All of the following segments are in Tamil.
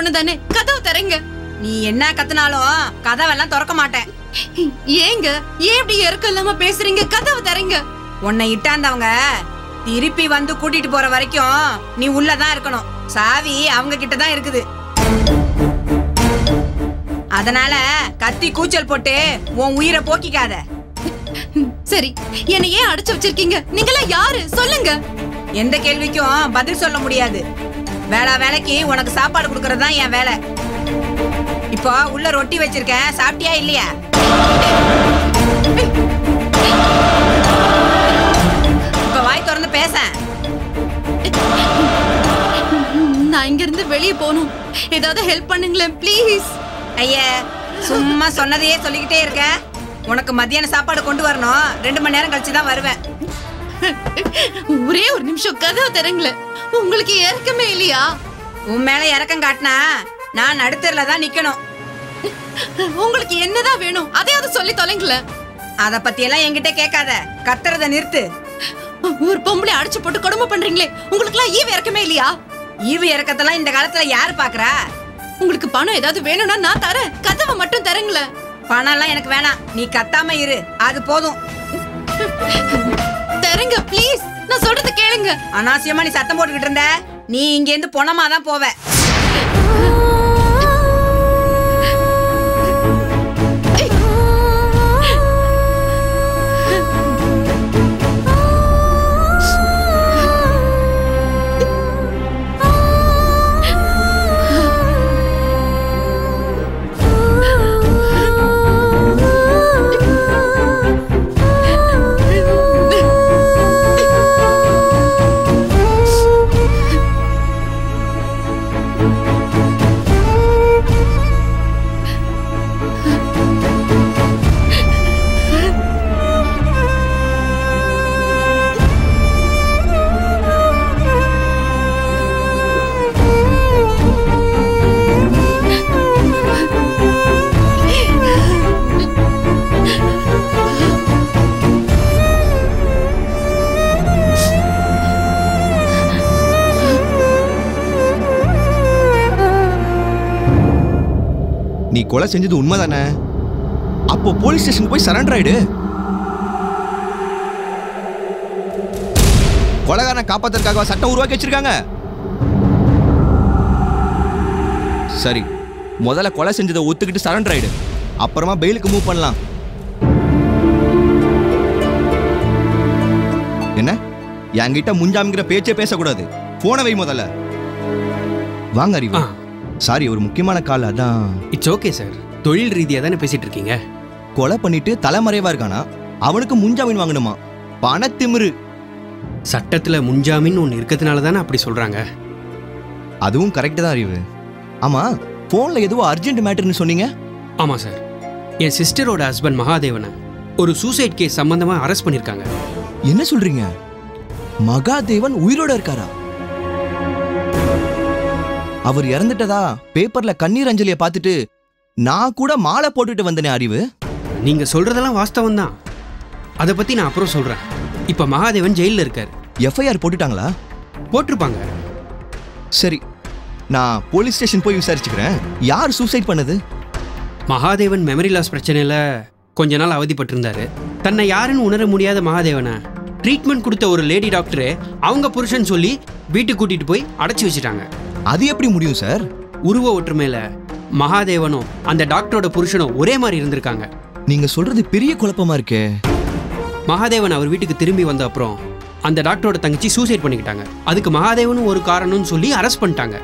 பொண்ணு தானே கதவு தரங்க நீ என்ன கத்துனாலும் கதவெல்லாம் திறக்க மாட்டேன். ஏங்க ஏன் இப்படி இறக்க இல்லாம பேசுறீங்க? கதவு தரங்க உன்னை இட்டாந்தவங்க திருப்பி வந்து கூட்டிட்டு போற வரைக்கும் நீ உள்ளதான் இருக்கணும். சாவி அவங்க கிட்ட தான் இருக்குது. அதனால கத்தி கூச்சல் போட்டு உன் உயிரை போக்கிக்காத. சரி என்ன ஏன் அடைச்சு வச்சிருக்கீங்க? நீங்களா யாரு? சொல்லுங்க. எந்த கேள்விக்கும் பதில் சொல்ல முடியாது. வேளா வேலைக்கு உனக்கு சாப்பாடு கொடுக்கறது தான் என் வேலை. இப்போ உள்ள ரொட்டி வச்சிருக்கேன். சாப்பிட்டியா இல்லையா? இப்ப வாய் திறந்து பேச நான் இங்க இருந்து வெளியே போகணும். ஏதாவது ஹெல்ப் பண்ணுங்களேன் ப்ளீஸ் ஐயா சும்மா சொன்னதையே சொல்லிக்கிட்டே இருக்க. உனக்கு மத்தியான சாப்பாடு கொண்டு வரணும். ரெண்டு மணி நேரம் கழிச்சு தான் வருவேன். ஒரே ஒரு நிமிஷம் கதவு தரங்களேன் உங்களுக்கு இறக்கமே இல்லையா? உன் மேல இறக்கம் காட்டினா நான் நடுத்தரில் தான் நிக்கணும். உங்களுக்கு என்னதான் வேணும்? அதையாவது சொல்லி தொலைங்களேன் அத பத்தி எல்லாம் என்கிட்ட கேட்காத. கத்துறத நிறுத்து. ஒரு பொம்பளை அடிச்சு போட்டு கொடுமை பண்றீங்களே உங்களுக்கு எல்லாம் ஈவு இறக்கமே இல்லையா? ஈவு இறக்கத்தெல்லாம் இந்த காலத்துல யாரு பாக்குறா? உங்களுக்கு பணம் ஏதாவது வேணும்னா நான் தரேன். கதவை மட்டும் தரங்களேன் பணம் எல்லாம் எனக்கு வேணாம். நீ கத்தாம இரு. அது போதும். தரங்க ப்ளீஸ் நான் சொல்றது கேளுங்க. அனாவசியமா நீ சத்தம் போட்டுக்கிட்டு இருந்த. நீ இங்க இருந்து பொணமா தான் போவ கொலை செஞ்சது உண்மைதானே? அப்போ போலீஸ் ஸ்டேஷனுக்கு போய் சரண்டர் ஆயிடு. கொலைகாரனை காப்பாத்துறதுக்காக சட்டம் உருவாக்கி வச்சிருக்காங்க? சரி முதல்ல கொலை செஞ்சதை ஒத்துக்கிட்டு சரண்டர் ஆயிடு. அப்புறமா பெயிலுக்கு மூவ் பண்ணலாம். என்ன? என்கிட்ட முஞ்சாமிங்கிற பேச்சே பேசக்கூடாது. போன வை முதல்ல. வாங்க அறிவா. சாரி ஒரு முக்கியமான கால் அதான். இட்ஸ் ஓகே சார் தொழில் ரீதியாக தானே பேசிட்டு இருக்கீங்க? கொலை பண்ணிட்டு தலைமறைவா இருக்கானா? அவனுக்கு முன்ஜாமீன் வாங்கணுமா? பணத்திமிரு. சட்டத்தில் முன்ஜாமீன் ஒன்று இருக்கிறதுனால தானே அப்படி சொல்கிறாங்க அதுவும் கரெக்ட் தான் அறிவு. ஆமா போன்ல ஏதோ அர்ஜென்ட் மேட்டர்னு சொன்னீங்க? ஆமாம் சார் என் சிஸ்டரோட ஹஸ்பண்ட் மகாதேவனை ஒரு சூசைட் கேஸ் சம்பந்தமாக அரெஸ்ட் பண்ணியிருக்காங்க என்ன சொல்றீங்க? மகாதேவன் உயிரோட இருக்காரா? அவர் இறந்துட்டதா? பேப்பர்ல கண்ணீர் அஞ்சலியை பார்த்துட்டு நான் கூட மாலை போட்டுட்டு வந்தனே அறிவு? நீங்கள் சொல்கிறதெல்லாம் வாஸ்தவம் தான் அதை பற்றி நான் அப்புறம் சொல்கிறேன் இப்போ மகாதேவன் ஜெயிலில் இருக்கார். எஃப்ஐஆர் போட்டுட்டாங்களா? போட்டிருப்பாங்க. சரி நான் போலீஸ் ஸ்டேஷன் போய் விசாரிச்சுக்கிறேன். யார் சூசைட் பண்ணது? மகாதேவன் மெமரி லாஸ் பிரச்சனையில் கொஞ்ச நாள் அவதிப்பட்டிருந்தாரு. தன்னை யாருன்னு உணர முடியாத மகாதேவனை ட்ரீட்மெண்ட் கொடுத்த ஒரு லேடி டாக்டரு அவங்க புருஷன் சொல்லி வீட்டுக்கு கூட்டிட்டு போய் அடைச்சி வச்சுட்டாங்க. அது எப்படி முடியும் சார்? உருவ ஒற்றுமையில மகாதேவனும் அந்த டாக்டரோட புருஷனும் ஒரே மாதிரி இருந்திருக்காங்க. நீங்க சொல்றது பெரிய குழப்பமா இருக்கே. மகாதேவன் அவர் வீட்டுக்கு திரும்பி வந்த அப்புறம் அந்த டாக்டரோட தங்கச்சி சூசைட் பண்ணிக்கிட்டாங்க. அதுக்கு மகாதேவனும் ஒரு காரணம்னு சொல்லி அரெஸ்ட் பண்ணிட்டாங்க.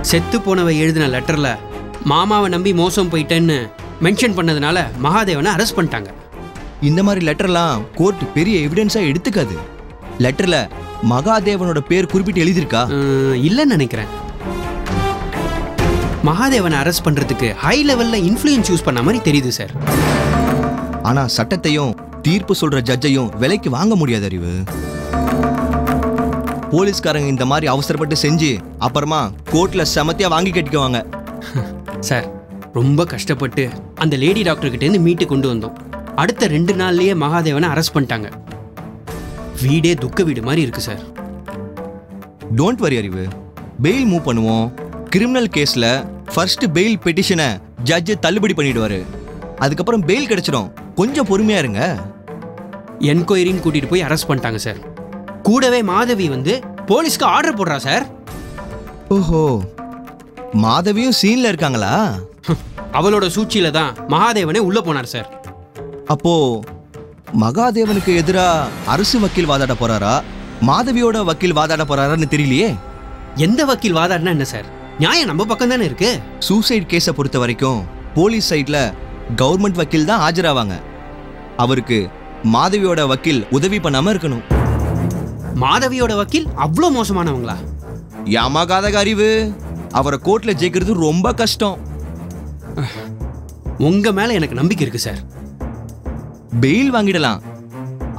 செத்து போனவ எழுதின லெட்டர்ல மாமாவை நம்பி மோசம் போயிட்டேன்னு மென்ஷன் பண்ணதுனால மகாதேவனை அரெஸ்ட் பண்ணிட்டாங்க. இந்த மாதிரி லெட்டர்லாம் கோர்ட் பெரிய எவிடன்ஸா எடுத்துக்காது. லெட்டர்ல மகாதேவனோட பேர் குறிப்பிட்டு எழுதியிருக்கா? இல்லைன்னு நினைக்கிறேன். மகாதேவனை அரெஸ்ட் பண்றதுக்கு ஹை லெவல்ல இன்ஃப்ளூயன்ஸ் யூஸ் பண்ண மாதிரி தெரியுது சார் ஆனா சட்டத்தையும் தீர்ப்பு சொல்ற ஜட்ஜையும் விலைக்கு வாங்க முடியாது அறிவு. போலீஸ்காரங்க இந்த மாதிரி அவசரப்பட்டு செஞ்சு அப்புறமா கோர்ட்ல செமத்தியா வாங்கி கட்டிக்குவாங்க. சார் ரொம்ப கஷ்டப்பட்டு அந்த லேடி டாக்டர் கிட்ட இருந்து மீட்டு கொண்டு வந்தோம். அடுத்த ரெண்டு நாள்லயே மகாதேவனை அரெஸ்ட் பண்ணிட்டாங்க. வீடே துக்க வீடு மாதிரி இருக்கு சார். டோன்ட் வரி அறிவு பெயில் மூவ் பண்ணுவோம். கிரிமினல் கேஸ்ல ஃபர்ஸ்ட் பெயில் பெட்டிஷனை ஜட்ஜ் தள்ளுபடி பண்ணிடுவாரு. அதுக்கப்புறம் பெயில் கிடைச்சிடும். கொஞ்சம் பொறுமையா இருங்க. என்கொயரின்னு கூட்டிட்டு போய் அரெஸ்ட் பண்ணிட்டாங்க சார். கூடவே மாதவி வந்து போலீஸ்க்கு ஆர்டர் போடுறா சார். ஓஹோ. மாதவியும் சீன்ல இருக்காங்களா? அவளோட சூழ்ச்சியில தான் மகாதேவனே உள்ள போனார் சார். அப்போ மகாதேவனுக்கு எதிரா அரசு வக்கீல் வாதாட போறாரா? மாதவியோட வக்கீல் வாதாட போறாரான்னு தெரியலையே. எந்த வக்கீல் வாதாடினா என்ன சார்? நியாயம் நம்ம பக்கம் தானே இருக்கு. சூசைட் கேஸை பொறுத்த வரைக்கும் போலீஸ் சைட்ல கவர்மெண்ட் வக்கீல் தான் ஆஜராவாங்க. அவருக்கு மாதவியோட வக்கீல் உதவி பண்ணாம இருக்கணும். மாதவியோட வக்கீல் அவ்வளோ மோசமானவங்களா? யாமாகாத அறிவு. அவரை கோர்ட்ல ஜெயிக்கிறது ரொம்ப கஷ்டம். உங்க மேல எனக்கு நம்பிக்கை இருக்கு சார். பெயில் வாங்கிடலாம்.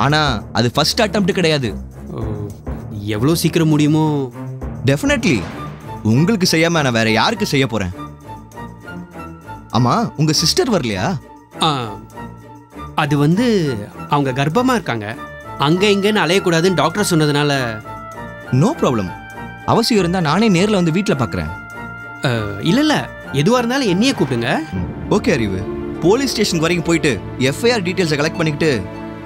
ஆனா அது ஃபர்ஸ்ட் அட்டம்ப்ட் கிடையாது. எவ்வளோ சீக்கிரம் முடியுமோ? டெஃபினெட்லி உங்களுக்கு செய்யாம நான் வேற யாருக்கு செய்ய போறேன்? ஆமா உங்க சிஸ்டர் வரலையா? அது வந்து அவங்க கர்ப்பமா இருக்காங்க. அங்க இங்கன்னு அலையக்கூடாதுன்னு டாக்டர் சொன்னதுனால. நோ ப்ராப்ளம் அவசியம் இருந்தா நானே நேர்ல வந்து வீட்ல பார்க்கறேன் இல்ல இல்ல. எதுவா இருந்தாலும் என்னையே கூப்பிடுங்க. ஓகே அறிவு. போலீஸ் ஸ்டேஷன் வரைக்கும் போயிட்டு எஃப்ஐஆர் டீடைல்ஸை கலெக்ட் பண்ணிக்கிட்டு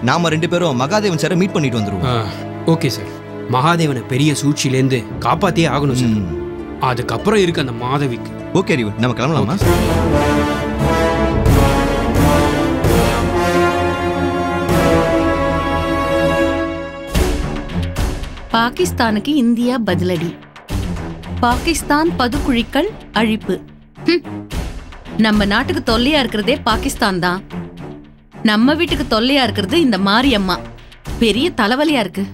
நாம ரெண்டு பேரும் மகாதேவன் சாரை மீட் பண்ணிட்டு வந்துருவோம். ஓகே சார் மகாதேவனை பெரிய சூழ்ச்சியிலேருந்து காப்பாத்தியே ஆகணும் சார். அதுக்கப்புறம் இருக்கு அந்த மாதவிக்கு. ஓகே அறிவு நம்ம கிளம்பலாமா? பாகிஸ்தானுக்கு இந்தியா பதிலடி. பாகிஸ்தான் பதுக்குழிக்கள் அழிப்பு. நம்ம நாட்டுக்கு தொல்லையா இருக்கிறதே பாகிஸ்தான் தான். நம்ம வீட்டுக்கு தொல்லையா இருக்கிறது இந்த மாரியம்மா. பெரிய தலைவலியா இருக்கு.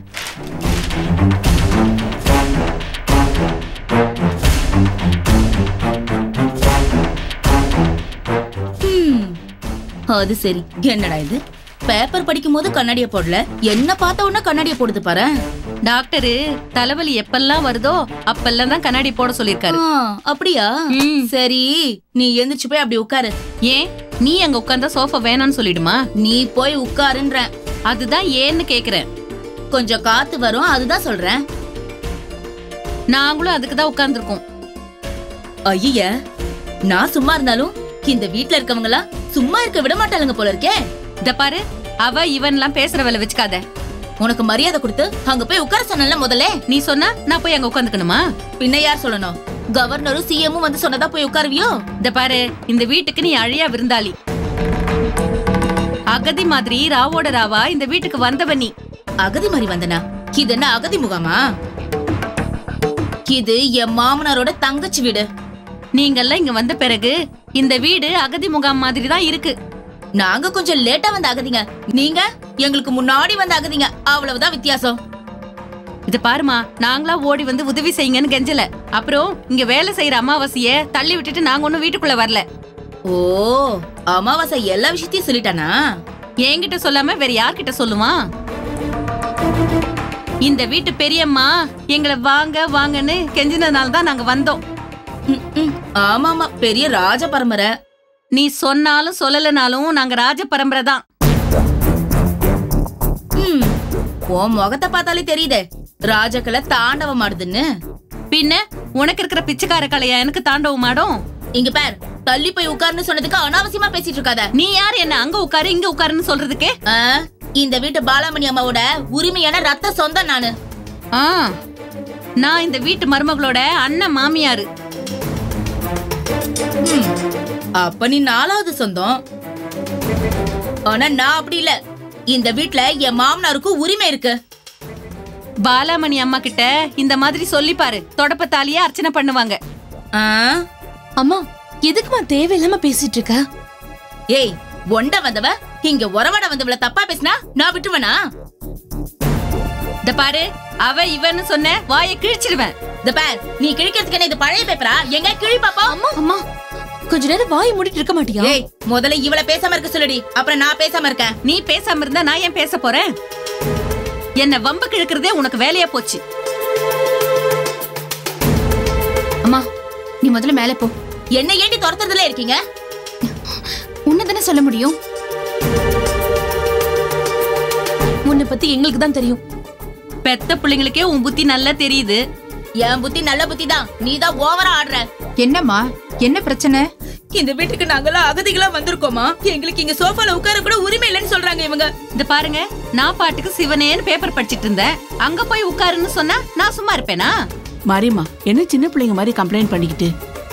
அது சரி. என்னடா இது? பேப்பர் படிக்கும் போது கண்ணாடிய போடல. என்ன பார்த்த உடனே கண்ணாடிய போடுது பாரு. டாக்டரு தலைவலி எப்பெல்லாம் வருதோ அப்பெல்லாம் தான் கண்ணாடி போட சொல்லிருக்காரு அப்படியா. சரி நீ எந்திரிச்சு போய் அப்படி உட்காரு. ஏன்? நீ அங்க உட்கார்ந்தா சோஃபா வேணாம்னு சொல்லிடுமா? நீ போய் உட்காருன்ற. அதுதான் ஏன்னு கேக்குறேன். கொஞ்சம் காத்து வரும் அதுதான் சொல்றேன். நாங்களும் அதுக்கு தான் உட்கார்ந்துருக்கோம். ஐய நான் சும்மா இருந்தாலும் இந்த வீட்ல இருக்கவங்க எல்லாம் சும்மா இருக்க விட மாட்டாளுங்க போல இருக்கே. இத பாரு அவ இவன்லாம் பேசுற வேலை வச்சுக்காத. உனக்கு மரியாதை கொடுத்து அங்க போய் உட்கார சொன்னல முதல்ல? நீ சொன்னா நான் போய் அங்க உட்காந்துக்கணுமா? பின்ன யார் சொல்லணும்? கவர்னரும் சிஎம்மும் வந்து சொன்னதா போய் உட்காருவியோ? இத பாரு இந்த வீட்டுக்கு நீ அழியா விருந்தாளி. அகதி மாதிரி ராவோட ராவா இந்த வீட்டுக்கு வந்தவ நீ. அகதி மாதிரி வந்தனா? இது என்ன அகதி முகாமா? இது என் மாமனாரோட தங்கச்சி வீடு. நீங்கெல்லாம் இங்க வந்த பிறகு இந்த வீடு அகதி முகாம் மாதிரி தான் இருக்கு. நாங்க கொஞ்சம் லேட்டா வந்த அகதிங்க நீங்க எங்களுக்கு முன்னாடி வந்த அகதிங்க அவ்வளவுதான் வித்தியாசம். இது பாருமா நாங்களா ஓடி வந்து உதவி செய்யுங்கன்னு கெஞ்சல. அப்புறம் இங்க வேலை செய்யற அமாவாசைய தள்ளி விட்டுட்டு நாங்க ஒண்ணும் வீட்டுக்குள்ள வரல. ஓ அமாவாசை எல்லா விஷயத்தையும் சொல்லிட்டானா? என்கிட்ட சொல்லாம வேற யார்கிட்ட சொல்லுவான் இந்த வீட்டு பெரியம்மா எங்களை வாங்க வாங்கன்னு கெஞ்சினதுனால தான் நாங்க வந்தோம். ம், ம். ஆமா ஆமா பெரிய ராஜ பரம்பரை. நீ சொன்னாலும் சொல்லலனாலும் நாங்க ராஜ பரம்பரை தான். ம். உன் முகத்தை பார்த்தாலே தெரியுதே. ராஜக்களை தாண்டவம் ஆடுதுன்னு. பின்ன உனக்கு இருக்கிற பிச்சைக்கார கலையா எனக்கு தாண்டவும் மாடும் இங்க பார் தள்ளி போய் உட்காருன்னு சொன்னதுக்கு அனாவசியமா பேசிட்டு இருக்காத. நீ யார் என்ன அங்க உட்காரு இங்க உட்காருன்னு சொல்றதுக்கு? இந்த வீட்டு பாலாமணி அம்மாவோட உரிமையான ரத்த சொந்தம் நானு. ஆ நான் இந்த வீட்டு மருமகளோட அண்ணன் மாமியாரு. ம். அப்ப நீ நாலாவது சொந்தம். ஆனா நான் அப்படி இல்ல. இந்த வீட்ல என் மாமனாருக்கு உரிமை இருக்கு. பாலாமணி அம்மா கிட்ட இந்த மாதிரி சொல்லி பாரு. தொடப்பத்தாலேயே அர்ச்சனை பண்ணுவாங்க? அம்மா எதுக்குமா தேவையில்லாம பேசிட்டு இருக்க? ஏய் ஒண்ட வந்தவ இங்க உறவாட வந்தவள தப்பா பேசினா நான் விட்டுருவேனா? இந்த பாரு அவ இவன்னு சொன்ன வாயை கிழிச்சிடுவேன் இந்த பார் நீ கிழிக்கிறதுக்கு என்ன இது பழைய பேப்பரா எங்க கிழி பாப்பா? அம்மா அம்மா கொஞ்ச நேரம் வாய் மூடிட்டு இருக்க மாட்டியா? ஏய் முதல்ல இவள பேசாம இருக்க சொல்லுடி. அப்புறம் நான் பேசாம இருக்கேன். நீ பேசாம இருந்தா நான் ஏன் பேச போறேன்? என்ன வம்பு கிழக்கிறதே உனக்கு வேலையா போச்சு. அம்மா நீ முதல்ல மேலே போ. என்ன ஏண்டி துரத்துறதுல இருக்கீங்க? உன்னை தானே சொல்ல முடியும்? உன்னை பத்தி எங்களுக்கு தான் தெரியும். பெத்த பிள்ளைங்களுக்கே உன் புத்தி நல்லா தெரியுது. என் புத்தி நல்ல புத்தி தான் நீ தான் ஓவரா ஆடுற. என்னம்மா? என்ன பிரச்சனை? இந்த வீட்டுக்கு நாங்களாம் அகதிகளா வந்திருக்கோமா? எங்களுக்கு இங்க சோஃபால உட்கார கூட உரிமை இல்லைன்னு சொல்றாங்க இவங்க. இந்த பாருங்க நான் பாட்டுக்கு சிவனேன்னு பேப்பர் படிச்சிட்டு இருந்தேன். அங்க போய் உட்காருன்னு சொன்னா நான் சும்மா இருப்பேனா? மாரியம்மா என்ன சின்ன பிள்ளைங்க மாதிரி கம்ப்ளைண்ட் பண்ணிக்கிட்டு?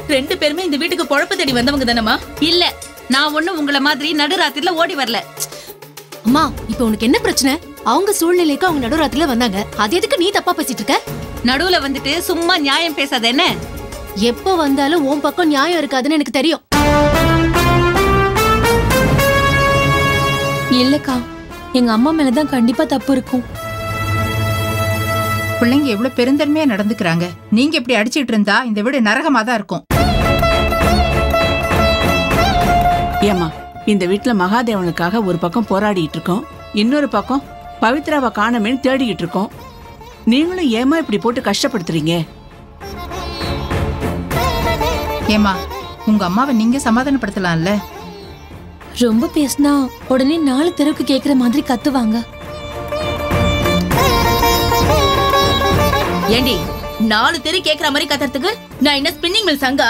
ரெண்டு பேருமே இந்த வீட்டுக்கு பொழப்பு தேடி வந்தவங்க தானம்மா? இல்ல நான் ஒண்ணும் உங்கள மாதிரி நடுராத்திரில ஓடி வரல. அம்மா இப்போ உனக்கு என்ன பிரச்சனை? அவங்க சூழ்நிலைக்கு அவங்க நடுராத்திரில வந்தாங்க. அது எதுக்கு நீ தப்பா பேசிட்டு இருக்க? நடுவுல வந்துட்டு சும்மா நியாயம் பேசாத என்ன? எப்போ வந்தாலும் உன் பக்கம் நியாயம் இருக்காதுன்னு எனக்கு தெரியும். இல்லக்கா எங்க அம்மா மேலதான் கண்டிப்பா தப்பு இருக்கும். பிள்ளைங்க எவ்வளவு பெருந்தன்மையா நடந்துக்கிறாங்க. நீங்க இப்படி அடிச்சிட்டு இருந்தா இந்த வீடு நரகமா தான் இருக்கும். ஏம்மா இந்த வீட்ல மகாதேவனுக்காக ஒரு பக்கம் போராடிட்டு இருக்கோம் இன்னொரு பக்கம் பவித்ராவை காணமேன்னு தேடிக்கிட்டு இருக்கோம். நீங்களும் ஏமா இப்படி போட்டு கஷ்டப்படுத்துறீங்க? ஏமா உங்க அம்மாவை நீங்க சமாதானப்படுத்தலாம்ல? ரொம்ப பேசினா உடனே நாலு தெருவுக்கு கேக்குற மாதிரி கத்துவாங்க. ஏண்டி நாலு தெரு கேக்குற மாதிரி கத்துறதுக்கு நான் என்ன ஸ்பின்னிங் மில் சங்கா?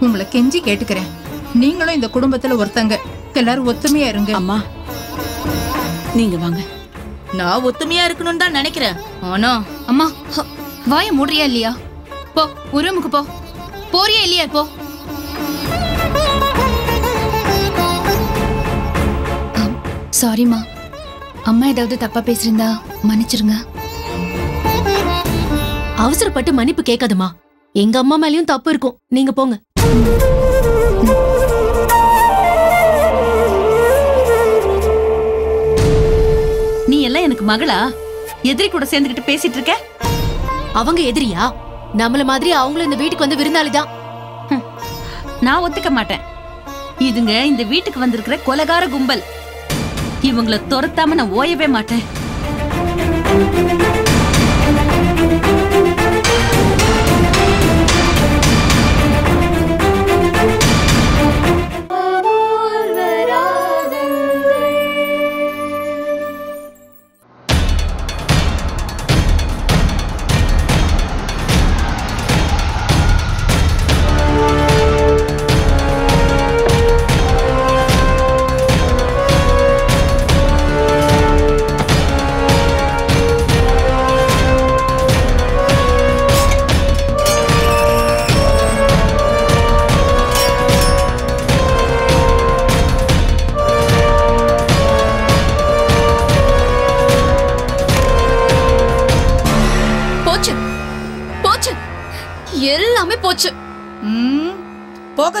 உங்களை கெஞ்சி கேட்டுக்கிறேன். நீங்களும் இந்த குடும்பத்துல ஒருத்தங்க. எல்லாரும் ஒத்துமையா இருங்க. அம்மா நீங்க வாங்க. நான் ஒத்துமையா இருக்கணும்னு தான் நினைக்கிறேன். ஆனா அம்மா ஹ, வாய மூடுறியா இல்லையா? போ ஒரு ரூமுக்கு போ. போறியா இல்லையா போ சாரிம்மா அம்மா ஏதாவது தப்பா பேசிருந்தா மன்னிச்சிருங்க. அவசரப்பட்டு மன்னிப்பு கேட்காதுமா. எங்க அம்மா மேலயும் தப்பு இருக்கும். நீங்க போங்க. நீ எல்லாம் எனக்கு மகளா? எதிரி கூட சேர்ந்துகிட்டு பேசிட்டு இருக்க? அவங்க எதிரியா? நம்மள மாதிரி அவங்களும் இந்த வீட்டுக்கு வந்து விருந்தாளிதான் நான் ஒத்துக்க மாட்டேன். இதுங்க இந்த வீட்டுக்கு வந்திருக்கிற கொலகார கும்பல். இவங்கள துரத்தாம நான் ஓயவே மாட்டேன்.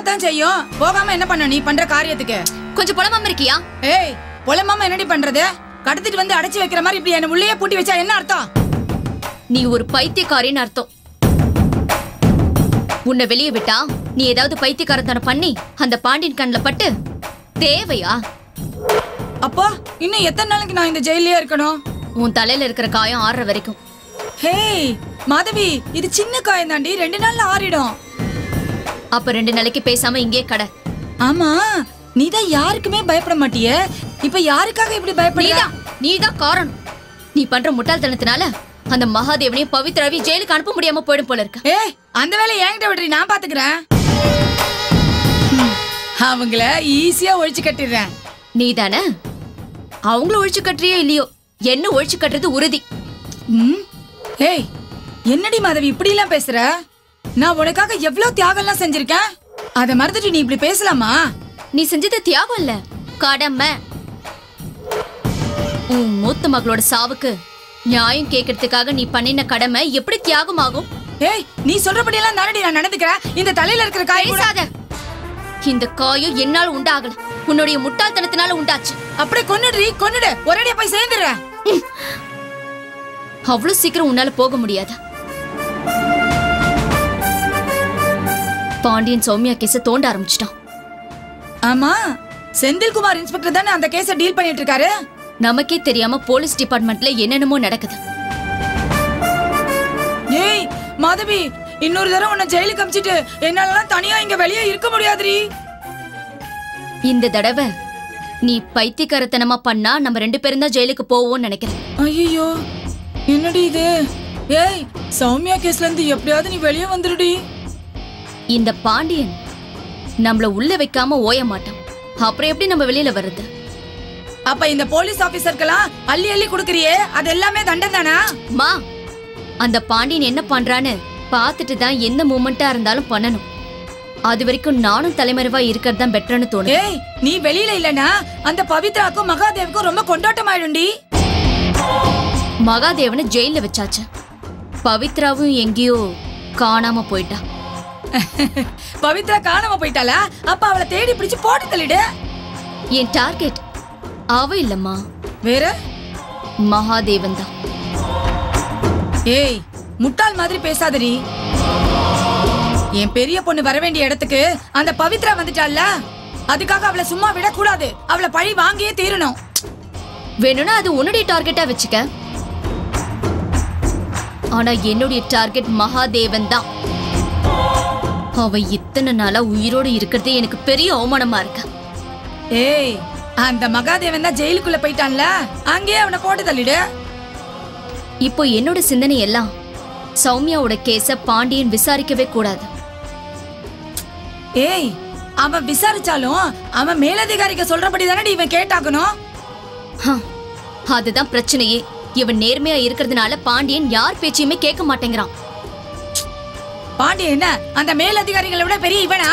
போகத்தான் செய்யும்? போகாம என்ன பண்ண நீ பண்ற காரியத்துக்கு. கொஞ்சம் புலமாம இருக்கியா? ஏய் பொலமாம என்னடி பண்றது? கடத்திட்டு வந்து அடைச்சு வைக்கிற மாதிரி இப்படி என்ன உள்ளேயே பூட்டி வச்சா என்ன அர்த்தம்? நீ ஒரு பைத்தியக்காரின்னு அர்த்தம். உன்னை வெளியே விட்டா நீ ஏதாவது பைத்தியக்காரத்தனம் பண்ணி அந்த பாண்டியன் கண்ணுல பட்டு தேவையா? அப்போ இன்னும் எத்தனை நாளைக்கு நான் இந்த ஜெயிலே இருக்கணும்? உன் தலையில இருக்கிற காயம் ஆறுற வரைக்கும். ஹேய் மாதவி இது சின்ன காயம் தாண்டி ரெண்டு நாள்ல ஆறிடும். அப்ப ரெண்டு நாளைக்கு பேசாம இங்கே கடை. ஆமா நீதான் யாருக்குமே பயப்பட மாட்டியே? இப்ப யாருக்காக இப்படி பயப்படுற? நீதான் நீதான் காரணம். நீ பண்ற முட்டாள்தனத்தினால அந்த மகாதேவனையும் பவித்ராவையும் ஜெயிலுக்கு அனுப்ப முடியாம போயிடும் போல இருக்க. ஏய் அந்த வேலையை என்கிட்ட விடுறி நான் பாத்துக்கிறேன். அவங்கள ஈஸியா ஒழிச்சு கட்டிடுறேன். நீதானே? அவங்கள ஒழிச்சு கட்டுறியோ இல்லையோ என்ன ஒழிச்சு கட்டுறது உறுதி. ஏய் என்னடி மாதவி இப்படி எல்லாம் பேசுற? நான் உனக்காக எவ்வளவு தியாகம்லாம் செஞ்சிருக்கேன்? அத மறந்துட்டு நீ இப்படி பேசலாமா? நீ செஞ்சது தியாகம் இல்ல. கடமை. உன் மூத்த மகளோட சாவுக்கு நியாயம் கேட்கறதுக்காக நீ பண்ணின கடமை எப்படி தியாகம் ஆகும் ஏய் நீ சொல்றபடி எல்லாம் தானடி நான் நடந்துக்கிறேன்? இந்த தலையில இருக்கிற காய் பேசாத. இந்த காயம் என்னால உண்டாகல. உன்னுடைய முட்டாள்தனத்தினால உண்டாச்சு. அப்படியே கொன்னுடுறி கொன்னுடு. ஒரேடியா போய் சேர்ந்துடுற அவ்வளவு சீக்கிரம் உன்னால போக முடியாது? பாண்டியன் சௌமியா கேஸ தோண்ட ஆரம்பிச்சிட்டான். ஆமா செந்தில்குமார் இன்ஸ்பெக்டர் தானே அந்த கேஸ டீல் பண்ணிட்டு இருக்காரு நமக்கே தெரியாம போலீஸ் டிபார்ட்மெண்ட்ல என்னென்னமோ நடக்குது. ஏய் மாதவி இன்னொரு தடவை உன்னை ஜெயிலுக்கு அமிச்சிட்டு என்னாலலாம் தனியா இங்க வெளியே இருக்க முடியாதுடி. இந்த தடவை நீ பைத்தியக்காரத்தனமா பண்ணா நம்ம ரெண்டு பேரும் தான் ஜெயிலுக்கு போவோம்னு நினைக்கிறேன். ஐயோ என்னடி இது? ஏய் சௌமியா கேஸ்ல இருந்து எப்படியாவது நீ வெளியே வந்துடுடி இந்த பாண்டியன் நம்மள உள்ள வைக்காம ஓய மாட்டான். அப்புறம் எப்படி நம்ம வெளியில வர்றது? அப்ப இந்த போலீஸ் ஆபீசருக்கெல்லாம் அள்ளி அள்ளி குடுக்கறியே? அது எல்லாமே தண்டம் தானா? மா அந்த பாண்டியன் என்ன பண்றான்னு பார்த்துட்டு தான் எந்த மூமெண்டா இருந்தாலும் பண்ணணும். அது வரைக்கும் நானும் தலைமறைவா இருக்கிறது தான் பெட்டர்னு தோணுது. ஏய் நீ வெளியில இல்லனா அந்த பவித்ராக்கும் மகாதேவுக்கும் ரொம்ப கொண்டாட்டம் ஆயிடும்டி மகாதேவனை ஜெயில வச்சாச்சு. பவித்ராவும் எங்கேயோ காணாம போயிட்டா. பவித்ரா காணாம போயிட்டாளா? அப்ப அவளை தேடி பிடிச்சு போட்டு தள்ளிடு. என் டார்கெட் அவ இல்லம்மா. வேற? மகாதேவன் தான். ஏய் முட்டாள் மாதிரி பேசாதடி. என் பெரிய பொண்ணு வர வேண்டிய இடத்துக்கு அந்த பவித்ரா வந்துட்டாள்ல? அதுக்காக அவளை சும்மா விடக்கூடாது. அவளை பழி வாங்கியே தீரணும். வேணும்னா அது உன்னுடைய டார்கெட்டா வச்சுக்க. ஆனா என்னுடைய டார்கெட் மகாதேவன் தான். அவ இத்தனை நாளா உயிரோடு இருக்கிறதே எனக்கு பெரிய அவமானமா இருக்கு. ஏய் அந்த மகாதேவன் தான் ஜெயிலுக்குள்ள போயிட்டான்ல? அங்கேயே அவனை போட்டு தள்ளிடு. இப்போ என்னோட சிந்தனை எல்லாம் சௌமியாவோட கேஸ பாண்டியன் விசாரிக்கவே கூடாது. ஏய் அவன் விசாரிச்சாலும் அவன் மேலதிகாரிக்கு சொல்றபடி தானே இவன் கேட்டாக்கணும் அதுதான் பிரச்சனையே. இவன் நேர்மையா இருக்கிறதுனால பாண்டியன் யார் பேச்சையுமே கேட்க மாட்டேங்கிறான். பாண்டி என்ன? அந்த மேலதிகாரிகளை விட பெரிய இவனா?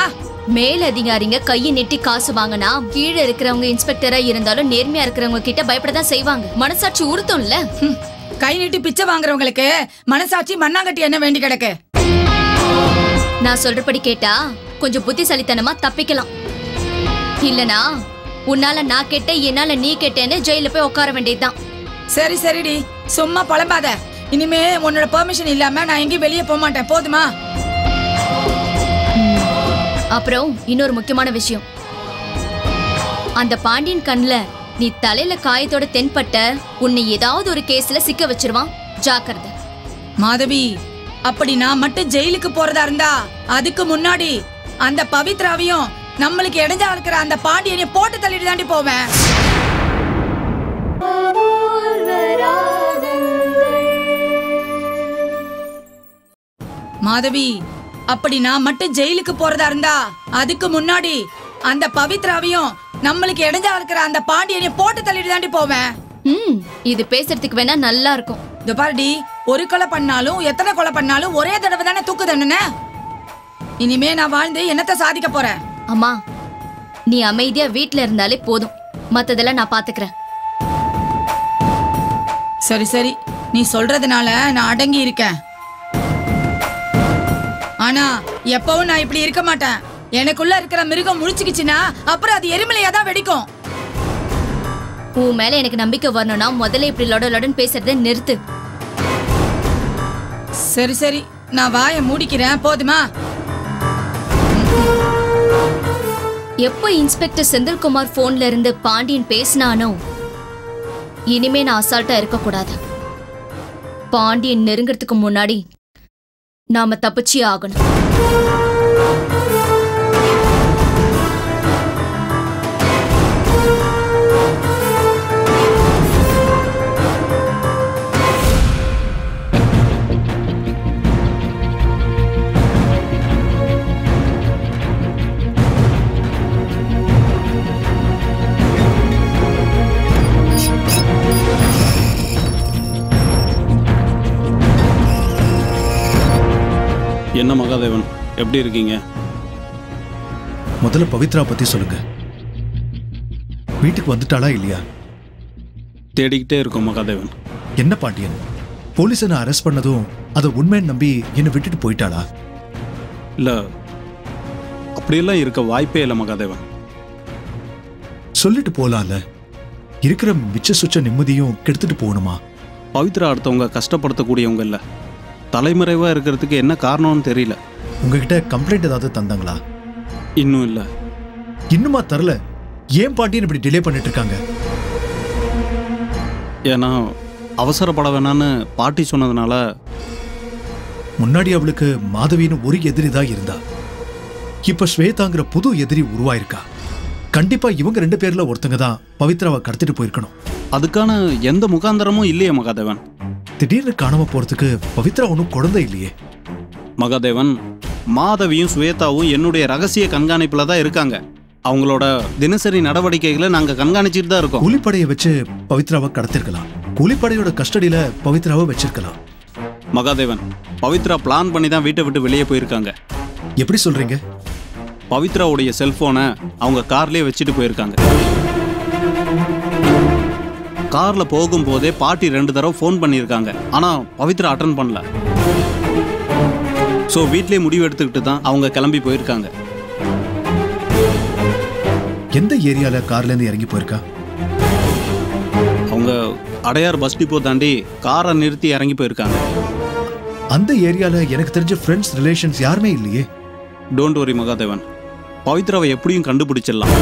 மேல் அதிகாரிங்க கையை நெட்டி காசு வாங்கினா கீழே இருக்கிறவங்க இன்ஸ்பெக்டரா இருந்தாலும் நேர்மையா இருக்கிறவங்க கிட்ட பயப்பட தான் செய்வாங்க. மனசாட்சி உறுத்தும்ல? கை நீட்டி பிச்சை வாங்குறவங்களுக்கு மனசாட்சி மண்ணாங்கட்டி என்ன வேண்டி கிடக்கு? நான் சொல்றபடி கேட்டா கொஞ்சம் புத்திசாலித்தனமா தப்பிக்கலாம். இல்லனா உன்னால நான் கேட்டேன் என்னால நீ கேட்டேன்னு ஜெயில போய் உட்கார வேண்டியதுதான். சரி சரிடி. சும்மா புலம்பாத. இனிமே உன்னோட பெர்மிஷன் இல்லாம நான் எங்கேயும் வெளியே போக மாட்டேன். போதுமா? அப்புறம் இன்னொரு முக்கியமான விஷயம். அந்த பாண்டியன் கண்ணுல நீ தலையில காயத்தோட தென்பட்ட உன்னை ஏதாவது ஒரு கேஸ்ல சிக்க வச்சிருவான். ஜாக்கிரதை. மாதவி அப்படி நான் மட்டும் ஜெயிலுக்கு போறதா இருந்தா அதுக்கு முன்னாடி அந்த பவித்ராவையும் நம்மளுக்கு இடைஞ்சா இருக்கிற அந்த பாண்டியனையும் போட்டு தள்ளிட்டு தாண்டி போவேன். மாதவி அப்படி நான் மட்டும் ஜெயிலுக்கு போறதா இருந்தா அதுக்கு முன்னாடி அந்த பவித்ராவையும் நம்மளுக்கு இடைஞ்சா இருக்கிற அந்த பாண்டியனையும் போட்டு தள்ளிட்டு தாண்டி போவேன். ம் இது பேசுறதுக்கு வேணா நல்லா இருக்கும். இந்த பாருடி ஒரு கொலை பண்ணாலும் எத்தனை கொலை பண்ணாலும் ஒரே தடவை தானே தூக்கு தண்டனை இனிமே நான் வாழ்ந்து என்னத்த சாதிக்க போறேன்? அம்மா நீ அமைதியா வீட்ல இருந்தாலே போதும். மத்ததெல்லாம் நான் பாத்துக்கிறேன். சரி சரி. நீ சொல்றதுனால நான் அடங்கி இருக்கேன். ஆனா எப்பவும் நான் இப்படி இருக்க மாட்டேன். எனக்குள்ள இருக்கிற மிருகம் முழிச்சுக்கிச்சுன்னா அப்புறம் அது எரிமலையா தான் வெடிக்கும். உன் மேல எனக்கு நம்பிக்கை வரணும்னா முதல்ல இப்படி லொட லொடன்னு பேசுறதை நிறுத்து. சரி சரி. நான் வாயை மூடிக்கிறேன். போதுமா? எப்போ இன்ஸ்பெக்டர் செந்தில்குமார் போன்ல இருந்து பாண்டியன் பேசினானோ இனிமே நான் அசால்ட்டா இருக்கக்கூடாது. பாண்டியன் நெருங்கறதுக்கு முன்னாடி நாம தப்பிச்சே ஆகணும். என்ன மகாதேவன்? எப்படி இருக்கீங்க? முதல்ல பவித்ரா பத்தி சொல்லுங்க. வீட்டுக்கு வந்துட்டாளா இல்லையா? தேடிக்கிட்டே இருக்கோம் மகாதேவன். என்ன பாண்டியன்? போலீஸ் என்ன அரெஸ்ட் பண்ணதும் அதை உண்மைன்னு நம்பி என்னை விட்டுட்டு போயிட்டாளா? இல்லை அப்படியெல்லாம் இருக்க வாய்ப்பே இல்லை மகாதேவன். சொல்லிட்டு போலாம்ல. இருக்கிற மிச்ச சுச்ச நிம்மதியும் கெடுத்துட்டு போகணுமா? பவித்ரா அடுத்தவங்க கஷ்டப்படுத்தக்கூடியவங்க இல்லை. தலைமறைவாக இருக்கிறதுக்கு என்ன காரணம்னு தெரியல. உங்ககிட்ட கம்ப்ளைண்ட் ஏதாவது தந்தாங்களா? இன்னும் இல்லை. இன்னுமா தரல? ஏன் பாட்டின்னு இப்படி டிலே பண்ணிட்டு இருக்காங்க ஏன்னா அவசரப்பட வேணான்னு பாட்டி சொன்னதுனால. முன்னாடி அவளுக்கு மாதவின்னு ஒரு எதிரி தான் இருந்தா. இப்ப ஸ்வேதாங்கிற புது எதிரி உருவாயிருக்கா. கண்டிப்பா இவங்க ரெண்டு பேர்ல ஒருத்தங்க தான் பவித்ராவை கடத்திட்டு போயிருக்கணும். அதுக்கான எந்த முகாந்தரமும் இல்லையே மகாதேவன். திடீர்னு காணாம போறதுக்கு பவித்ரா ஒன்றும் குழந்தை இல்லையே. மகாதேவன் மாதவியும் சுவேதாவும் என்னுடைய ரகசிய கண்காணிப்புல தான் இருக்காங்க. அவங்களோட தினசரி நடவடிக்கைகளை நாங்க கண்காணிச்சிட்டு தான் இருக்கோம். கூலிப்படையை வச்சு பவித்ராவை கடத்திருக்கலாம். கூலிப்படையோட கஸ்டடியில பவித்ராவை வச்சிருக்கலாம். மகாதேவன் பவித்ரா பிளான் பண்ணி தான் வீட்டை விட்டு வெளியே போயிருக்காங்க. எப்படி சொல்றீங்க? பவித்ராவுடைய செல்போனை அவங்க கார்லயே வச்சுட்டு போயிருக்காங்க. கார்ல போகும்போதே பாட்டி ரெண்டு தடவை ஃபோன் பண்ணியிருக்காங்க. ஆனா பவித்ரா அட்டன் பண்ணல. ஸோ வீட்லயே முடிவு எடுத்துக்கிட்டு தான் அவங்க கிளம்பி போயிருக்காங்க. எந்த ஏரியால கார்ல இருந்து இறங்கி போயிருக்கா? அவங்க அடையார் பஸ் டிப்போ தாண்டி காரை நிறுத்தி இறங்கி போயிருக்காங்க. அந்த ஏரியால எனக்கு தெரிஞ்ச ஃப்ரெண்ட்ஸ் ரிலேஷன்ஸ் யாருமே இல்லையே. Don't worry Mahadevan. பவித்ராவை எப்படியும் கண்டுபிடிச்சிடலாம்.